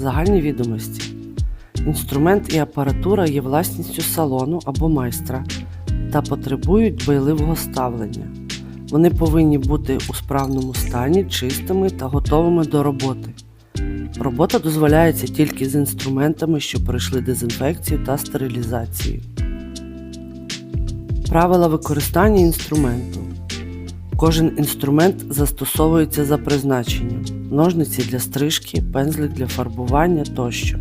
Загальні відомості. Інструмент і апаратура є власністю салону або майстра та потребують дбайливого ставлення. Вони повинні бути у справному стані, чистими та готовими до роботи. Робота дозволяється тільки з інструментами, що пройшли дезінфекцію та стерилізацію. Правила використання інструменту. Кожен інструмент застосовується за призначенням: ножниці для стрижки, пензлик для фарбування тощо.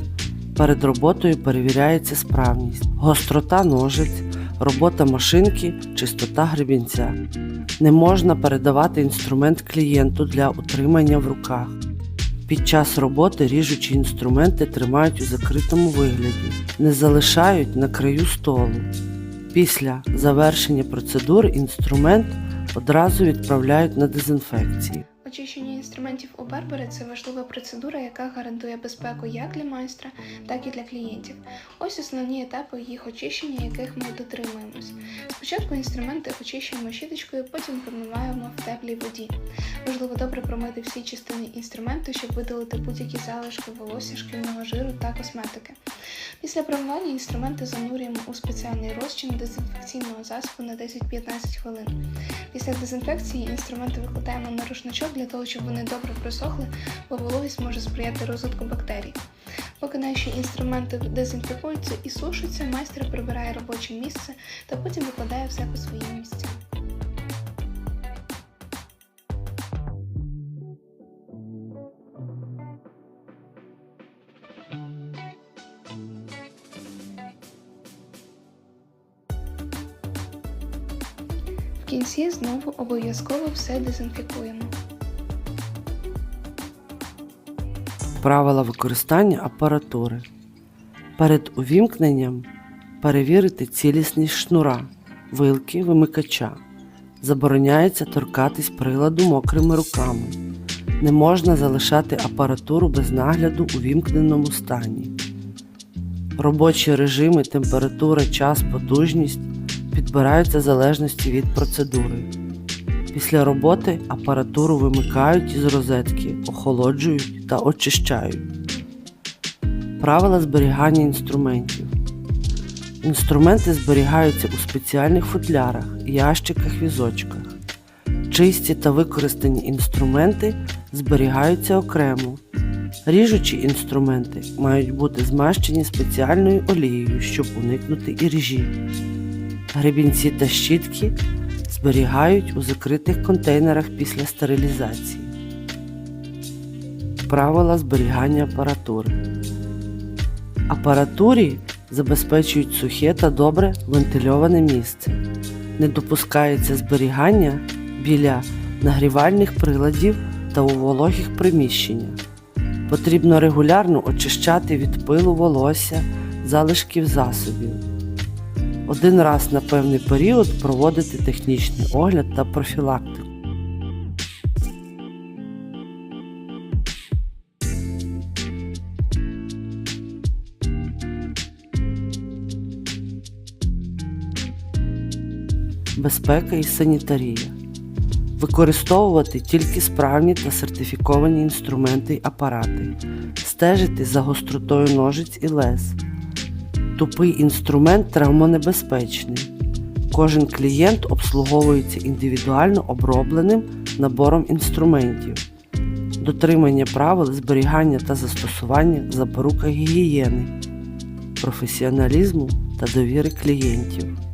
Перед роботою перевіряється справність, гострота ножиць, робота машинки, чистота гребінця. Не можна передавати інструмент клієнту для утримання в руках. Під час роботи ріжучі інструменти тримають у закритому вигляді, не залишають на краю столу. Після завершення процедур інструмент одразу відправляють на дезінфекцію. Очищення інструментів у Бербери це важлива процедура, яка гарантує безпеку як для майстра, так і для клієнтів. Ось основні етапи їх очищення, яких ми дотримуємось. Спочатку інструменти очищуємо щіточкою, потім промиваємо в теплій воді. Важливо добре промити всі частини інструменту, щоб видалити будь-які залишки волосся, шкільного жиру та косметики. Після промивання інструменти занурюємо у спеціальний розчин дезінфекційного засобу на 10-15 хвилин. Після дезінфекції інструменти викладаємо на рушничок для того, щоб вони добре просохли, бо вологість може сприяти розвитку бактерій. Поки наші інструменти дезінфікуються і сушаться, майстер прибирає робоче місце та потім викладає все по своїм місцям. Кінці знову обов'язково все дезінфікуємо. Правила використання апаратури. Перед увімкненням перевірити цілісність шнура, вилки, вимикача. Забороняється торкатись приладу мокрими руками. Не можна залишати апаратуру без нагляду у вімкненому стані. Робочі режими, температура, час, потужність підбираються в залежності від процедури. Після роботи апаратуру вимикають із розетки, охолоджують та очищають. Правила зберігання інструментів. Інструменти зберігаються у спеціальних футлярах, ящиках, візочках. Чисті та використані інструменти зберігаються окремо. Ріжучі інструменти мають бути змащені спеціальною олією, щоб уникнути іржі. Гребінці та щітки зберігають у закритих контейнерах після стерилізації. Правила зберігання апаратури. Апаратурі забезпечують сухе та добре вентильоване місце. Не допускається зберігання біля нагрівальних приладів та у вологих приміщеннях. Потрібно регулярно очищати від пилу волосся, залишків засобів. Один раз на певний період проводити технічний огляд та профілактику. Безпека і санітарія. Використовувати тільки справні та сертифіковані інструменти й апарати, стежити за гостротою ножиць і лез. Тупий інструмент травмонебезпечний. Кожен клієнт обслуговується індивідуально обробленим набором інструментів, дотримання правил зберігання та застосування запорука гігієни, професіоналізму та довіри клієнтів.